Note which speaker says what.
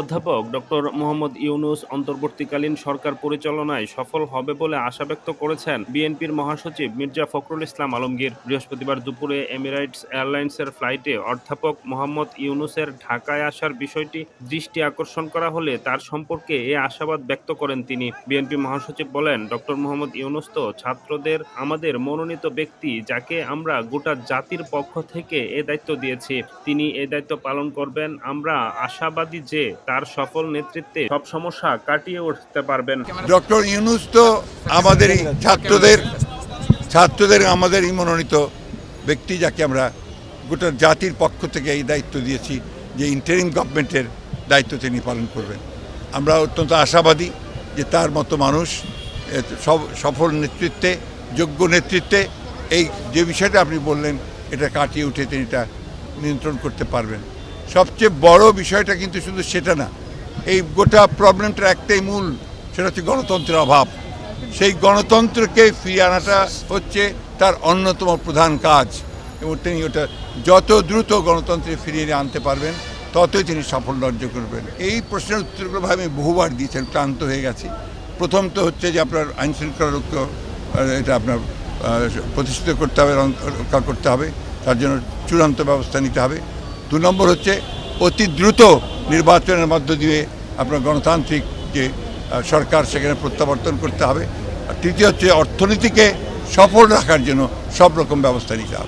Speaker 1: অধ্যাপক ডক্টর মোহাম্মদ ইউনুস অন্তর্বর্তীকালীন সরকার পরিচালনায় সফল হবে বলে আশা ব্যক্ত করেছেন বিএনপির মহাসচিব মির্জা ফখরুল ইসলাম আলমগীর। বৃহস্পতিবার দুপুরে এমিরাইটস এয়ারলাইন্সের ফ্লাইটে অধ্যাপক মোহাম্মদ ইউনুসের ঢাকায় আসার বিষয়টি দৃষ্টি আকর্ষণ করা হলে তার সম্পর্কে এ আশাবাদ ব্যক্ত করেন তিনি। বিএনপি মহাসচিব বলেন, ডক্টর মোহাম্মদ ইউনুস তো ছাত্রদের, আমাদের মনোনীত ব্যক্তি যাকে আমরা গোটা জাতির পক্ষ থেকে এ দায়িত্ব দিয়েছি। তিনি এ দায়িত্ব পালন করবেন। আমরা আশাবাদী যে তার সফল নেতৃত্বে সব সমস্যা কাটিয়ে উঠতে পারবেন।
Speaker 2: ডক্টর ইউনুস তো আমাদেরই ছাত্রদের ছাত্রদের আমাদেরই মনোনীত ব্যক্তি যাকে আমরা গোটা জাতির পক্ষ থেকে এই দায়িত্ব দিয়েছি যে ইন্টারিম গভর্নমেন্টের দায়িত্ব তিনি পালন করবেন। আমরা অত্যন্ত আশাবাদী যে তার মতো মানুষ সফল নেতৃত্বে, যোগ্য নেতৃত্বে এই যে বিষয়টা আপনি বললেন, এটা কাটিয়ে উঠে তিনি এটা নিয়ন্ত্রণ করতে পারবেন। সবচেয়ে বড় বিষয়টা কিন্তু শুধু সেটা না। এই গোটা প্রবলেমটার একটাই মূল, সেটা হচ্ছে গণতন্ত্রের অভাব। সেই গণতন্ত্রকে ফিরিয়ে আনাটা হচ্ছে তার অন্যতম প্রধান কাজ। এবং তিনি ওটা যত দ্রুত গণতন্ত্রে ফিরিয়ে আনতে পারবেন, ততই তিনি সাফল্য অর্জন করবেন। এই প্রশ্নের উত্তরগুলো আমি বহুবার দিয়েছেন, ক্লান্ত হয়ে গেছি। প্রথম তো হচ্ছে যে আপনার আইন শৃঙ্খলা রক্ষা এটা আপনার প্রতিষ্ঠিত করতে হবে রক্ষা করতে হবে। তার জন্য চূড়ান্ত ব্যবস্থা নিতে হবে। দু নম্বর হচ্ছে অতি দ্রুত নির্বাচনের মধ্য দিয়ে আপনার গণতান্ত্রিক যে সরকার সেখানে প্রত্যাবর্তন করতে হবে। আর তৃতীয় হচ্ছে অর্থনীতিকে সফল রাখার জন্য সব রকম ব্যবস্থা নিতে হবে।